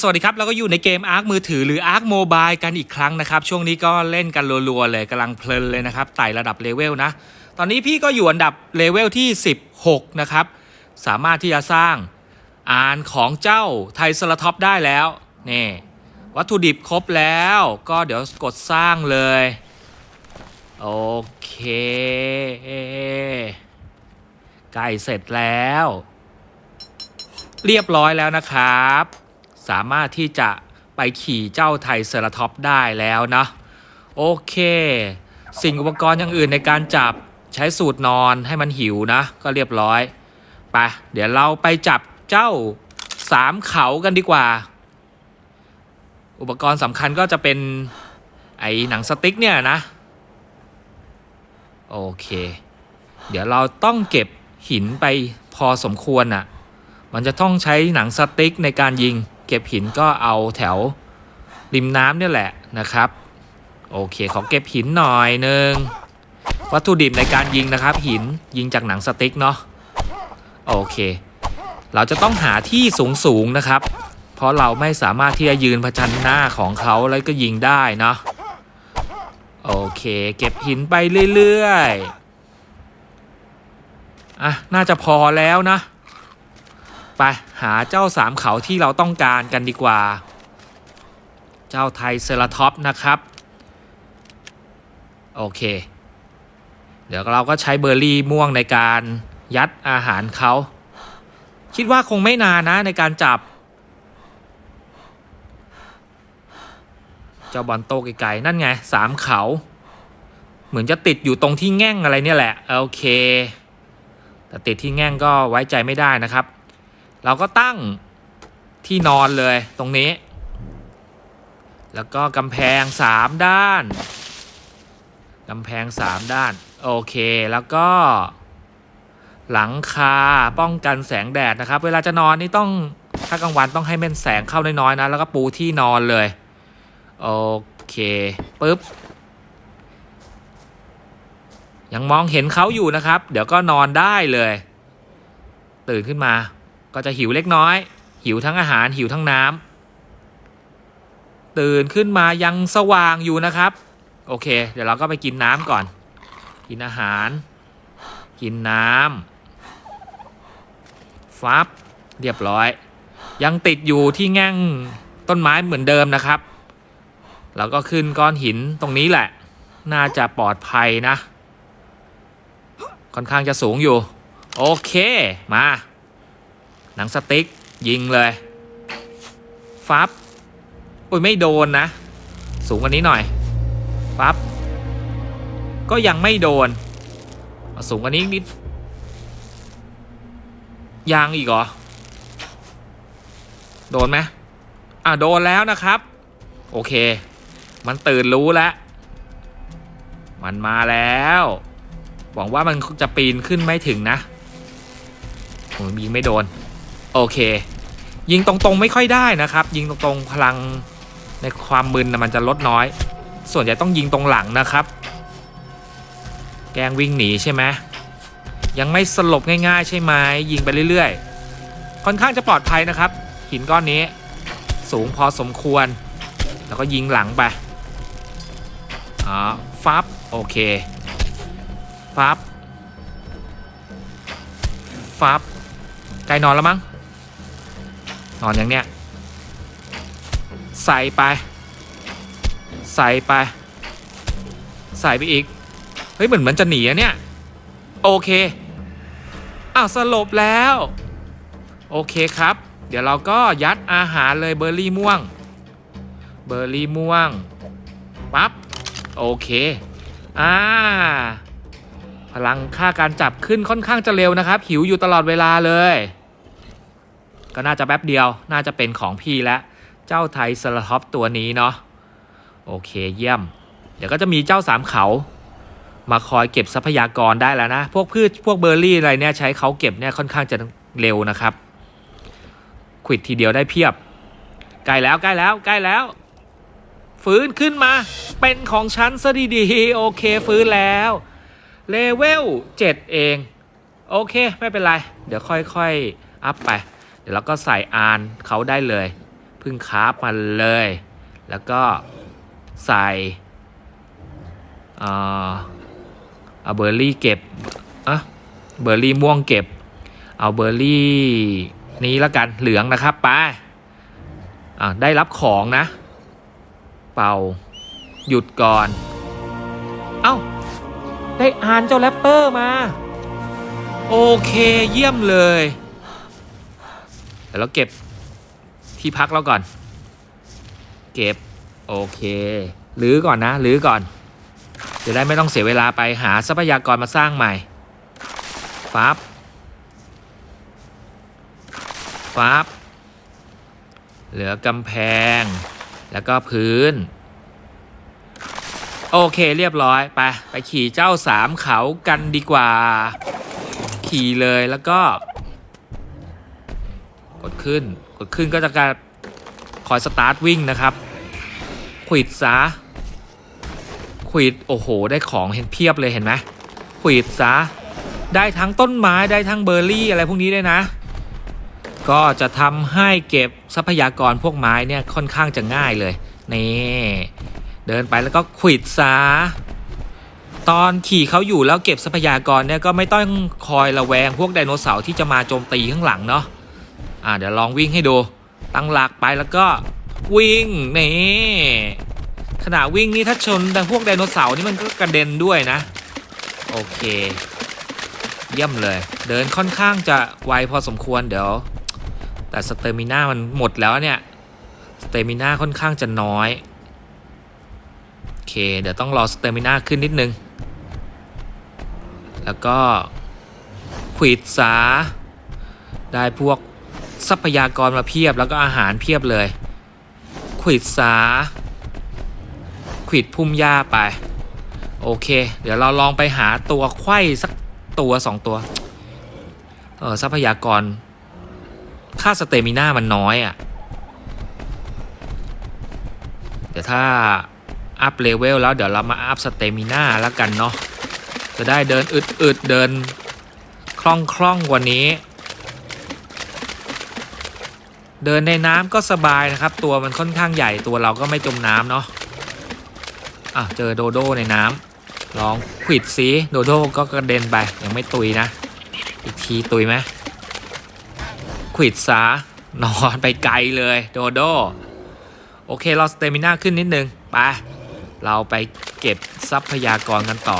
สวัสดีครับเราก็อยู่ในเกม Ark มือถือหรือ Ark Mobile กันอีกครั้งนะครับ ช่วงนี้ก็เล่นกันรัวๆเลยกำลังเพลินเลยนะครับไต่ระดับเลเวลนะ ตอนนี้พี่ก็อยู่อันดับเลเวลที่ 16 นะครับ สามารถที่จะสร้างอ่านของเจ้าไทสลท็อปได้แล้วนี่วัตถุดิบครบแล้ว ก็เดี๋ยวกดสร้างเลย โอเคใกล้เสร็จแล้ว เรียบร้อยแล้วนะครับ สามารถที่จะไปขี่เจ้าไทเซราท็อปได้แล้วนะ โอเค สิ่งอุปกรณ์อย่างอื่นในการจับใช้สูตรนอนให้มันหิวนะ ก็เรียบร้อยไปเดี๋ยวเราไปจับเจ้าสามเขากันดีกว่า อุปกรณ์สำคัญก็จะเป็นไอ้หนังสติ๊กเนี่ยนะ โอเค เดี๋ยวเราต้องเก็บหินไปพอสมควรน่ะ มันจะต้องใช้หนังสติ๊กในการยิง เก็บหินก็เอาแถวริมน้ำเนี่ยแหละนะครับ โอเคขอเก็บหินหน่อยหนึ่งวัตถุดิบในการยิงนะครับ หินยิงจากหนังสติ๊กเนาะโอเค เราจะต้องหาที่สูงสูงๆนะครับ เพราะเราไม่สามารถที่จะยืนผชันหน้าของเขาแล้วก็ยิงได้เนาะโอเค เก็บหินไปเรื่อยๆอะน่าจะพอแล้วนะ ไปหาเจ้าสามเขาที่เราต้องการกันดีกว่า เจ้าไทเซราท็อปนะครับ โอเค เดี๋ยวเราก็ใช้เบอร์รี่ม่วงในการยัดอาหารเขา คิดว่าคงไม่นานนะในการจับ เจ้าบอลโตไกลๆนั่นไงสามเขา เหมือนจะติดอยู่ตรงที่แง่งอะไรเนี่ยแหละ โอเค แต่ติดที่แง่งก็ไว้ใจไม่ได้นะครับ เราก็ตั้งที่นอนเลยตรงนี้ แล้วก็กำแพงสามด้านกำแพงสามด้าน โอเคแล้วก็ หลังคาป้องกันแสงแดดนะครับ เวลาจะนอนนี่ต้องถ้ากลางวันต้องให้แม่นแสงเข้าน้อยๆนะ แล้วก็ปูที่นอนเลย โอเคปุ๊บยังมองเห็นเขาอยู่นะครับ เดี๋ยวก็นอนได้เลย ตื่นขึ้นมา ก็จะหิวเล็กน้อย หิวทั้งอาหารหิวทั้งน้ำตื่นขึ้นมายังสว่างอยู่นะครับ โอเค เดี๋ยวเราก็ไปกินน้ำก่อน กินอาหาร กินน้ำฟับเรียบร้อย ยังติดอยู่ที่แง่งต้นไม้เหมือนเดิมนะครับเราก็ขึ้นก้อนหินตรงนี้แหละ น่าจะปลอดภัยนะ ค่อนข้างจะสูงอยู่ โอเคมา หนังสติ๊ก ยิงเลย ฟับอุ้ยไม่โดนนะ สูงกว่านี้หน่อย ฟับ ก็ยังไม่โดน สูงกว่านี้นิด ยังอีกเหรอ โดนไหมอะโดนแล้วนะครับ โอเค มันตื่นรู้แล้ว มันมาแล้ว หวังว่ามันจะปีนขึ้นไม่ถึงนะผมยิงไม่โดน โอเค ยิงตรงๆไม่ค่อยได้นะครับ ยิงตรงๆพลังในความมึนมันจะลดน้อย ส่วนใหญ่ต้องยิงตรงหลังนะครับ แกงวิ่งหนีใช่ไหมยังไม่สลบง่าย ๆ ใช่ไหมยิงไปเรื่อยๆ ค่อนข้างจะปลอดภัยนะครับ หินก้อนนี้ สูงพอสมควร แล้วก็ยิงหลังไปอ่าฟับโอเคฟับฟับใกล้นอนแล้วมั้ง นอนอย่างเนี้ย ใส่ไป ใส่ไป ใส่ไปอีก เฮ้ยเหมือนมันจะหนีอะเนี่ย โอเค อ้าวสลบแล้ว โอเคครับ เดี๋ยวเราก็ยัดอาหารเลยเบอร์รี่ม่วง เบอร์รี่ม่วง ปั๊บ โอเค อ่า พลังค่าการจับขึ้นค่อนข้างจะเร็วนะครับ หิวอยู่ตลอดเวลาเลย ก็น่าจะแป๊บเดียวน่าจะเป็นของพี่แล้วเจ้าไทยสลท็อปตัวนี้เนาะโอเคเยี่ยม เดี๋ยวก็จะมีเจ้าสามเขา มาคอยเก็บทรัพยากรได้แล้วนะ พวกพืชพวกเบอร์รี่อะไรเนี่ยใช้เขาเก็บเนี่ยค่อนข้างจะเร็วนะครับควิดทีเดียวได้เพียบใกล้แล้วใกล้แล้วใกล้แล้ว ฟื้นขึ้นมา เป็นของฉันซะดีๆโอเคฟื้นแล้วเลเวล7เอง โอเค ไม่เป็นไร เดี๋ยวค่อยๆ อัพไป ดี๋ยวเราก็ใส่อานเขาได้เลย พึ่งคราฟมันเลย แล้วก็ใส่เอ่อเอาเบอร์รี่เก็บอะเบอร์รี่ม่วงเก็บ เอาเบอร์รี่นี้ละกันเหลืองนะครับไปอะได้รับของนะ เป่าหยุดก่อน เอ้า ได้อ่านเจ้าแรปเปอร์มา โอเคเยี่ยมเลย ดี๋ยวเราเก็บที่พักเราก่อน เก็บ โอเครื้อก่อนนะรื้อก่อน จะได้ไม่ต้องเสียเวลาไปหาทรัพยากรมาสร้างใหม่ฟับฟับเหลือกำแพง แล้วก็พื้น โอเคเรียบร้อย ไป ไปขี่เจ้าสามเขากันดีกว่า ขี่เลยแล้วก็ ดขึ้น กดขึ้นก็จะการคอยสตาร์ทวิ่งนะครับขวิดซะขวิดโอ้โห ได้ของเห็นเพียบเลยเห็นไหมขวิดซะได้ทั้งต้นไม้ได้ทั้งเบอร์รี่อะไรพวกนี้ด้วยนะ ก็จะทำให้เก็บทรัพยากรพวกไม้เนี่ยค่อนข้างจะง่ายเลยนี่เดินไปแล้วก็ขวิดซะตอนขี่เขาอยู่แล้วเก็บทรัพยากรเนี่ยก็ไม่ต้องคอยระแวงพวกไดโนเสาร์ที่จะมาโจมตีข้างหลังเนาะ อ่าเดี๋ยวลองวิ่งให้ดู ตั้งหลักไปแล้วก็วิ่งนี่ขณะวิ่งนี่ถ้าชนแต่พวกไดโนเสาร์นี่มันก็กระเด็นด้วยนะ โอเค เยี่ยมเลย เดินค่อนข้างจะไวพอสมควรเดี๋ยว แต่สเตอร์มิน่ามันหมดแล้วเนี่ยสเตอร์มิน่าค่อนข้างจะน้อยโอเค เดี๋ยวต้องรอสเตอร์มิน่าขึ้นนิดนึง แล้วก็ขวิดสาได้พวก ทรัพยากรมาเพียบแล้วก็อาหารเพียบเลยขิดสาขิดพุ่มหญ้าไป โอเค เดี๋ยวเราลองไปหาตัวไข่สักตัวสองตัวเออทรัพยากร ค่าสเตมิน่ามันน้อยอะ่ะ เดี๋ยวถ้าอัพเลเวลแล้วเดี๋ยวเรามาอัพสเตมิน่าแล้วกันเนาะจะได้เดินอึดๆเดินคล่องคล่องๆกว่านี้ เดินในน้ำก็สบายนะครับ ตัวมันค่อนข้างใหญ่ตัวเราก็ไม่จมน้ำเนาะอะเจอโดโดในน้ำลองขวิดสิโดโดก็กระเด็นไปยังไม่ตุยนะ อีกทีตุยไหมขวิดซะนอนไปไกลเลยโดโดโอเคเราสเตมิน่าขึ้นนิดนึงไปเราไปเก็บทรัพยากรกันต่อ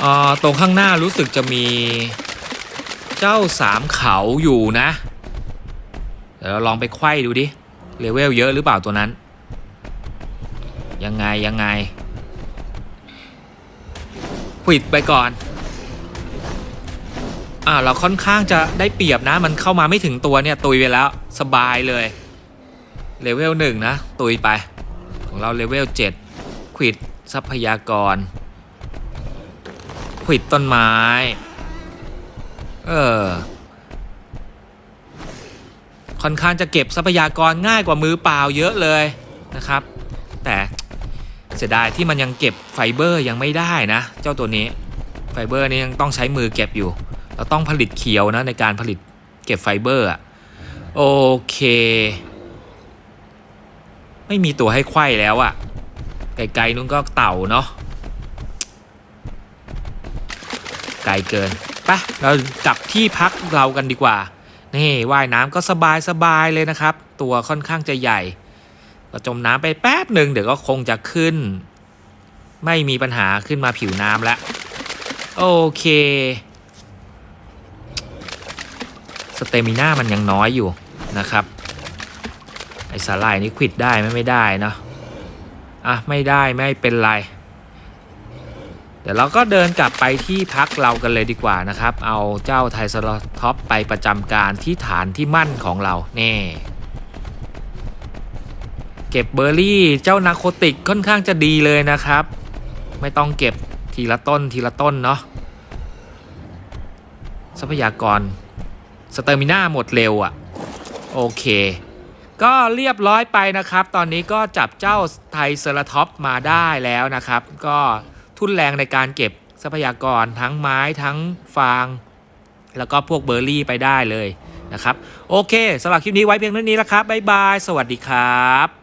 เอ่อตรงข้างหน้ารู้สึกจะมีเจ้าสามเขาอยู่นะ เดี๋ยวเราลองไปไขว้ดูดิ เลเวลเยอะหรือเปล่าตัวนั้น ยังไงยังไงขวิดไปก่อน อ่าเราค่อนข้างจะได้เปรียบนะ มันเข้ามาไม่ถึงตัวเนี่ย ตุยไปแล้วสบายเลย เลเวลหนึ่งนะ ตุยไป ของเราเลเวลเจ็ดขวิดทรัพยากรขวิดต้นไม้ เออ ค่อนข้างจะเก็บทรัพยากรง่ายกว่ามือเปล่าเยอะเลยนะครับ แต่เสียดายที่มันยังเก็บไฟเบอร์ยังไม่ได้นะ เจ้าตัวนี้ไฟเบอร์นี่ยังต้องใช้มือเก็บอยู่ เราต้องผลิตเขียวนะในการผลิตเก็บไฟเบอร์อะโอเค ไม่มีตัวให้ไขว้แล้วอะไกลๆนู้นก็เต่าเนาะไกลเกินไปเรากลับที่พักเรากันดีกว่า นี่ว่ายน้ำก็สบายสบายเลยนะครับ ตัวค่อนข้างจะใหญ่ ก็จมน้ำไปแป๊บหนึ่งเดี๋ยวก็คงจะขึ้น ไม่มีปัญหาขึ้นมาผิวน้ำแล้วโอเคสเตมิน่ามันยังน้อยอยู่นะครับไอสาลายนี่ควิดได้ไหมไม่ได้เนาะอะไม่ได้ไม่เป็นไร เดี๋ยวเราก็เดินกลับไปที่พักเรากันเลยดีกว่านะครับ เอาเจ้าไทสลอท็อปไปประจำการที่ฐานที่มั่นของเราเน่เก็บเบอร์รี่เจ้านาโคติกค่อนข้างจะดีเลยนะครับ ไม่ต้องเก็บทีละต้นทีละต้นเนาะทรัพยากรสเตอร์มิน่าหมดเร็วอะ่ะ โอเค ก็เรียบร้อยไปนะครับ ตอนนี้ก็จับเจ้าไทเซอราท็อปมาได้แล้วนะครับ ก็ ทุนแรงในการเก็บทรัพยากรทั้งไม้ทั้งฟาง แล้วก็พวกเบอร์รี่ไปได้เลยนะครับ โอเคสำหรับคลิปนี้ไว้เพียงเท่านี้แล้วครับ บ๊ายบาย สวัสดีครับ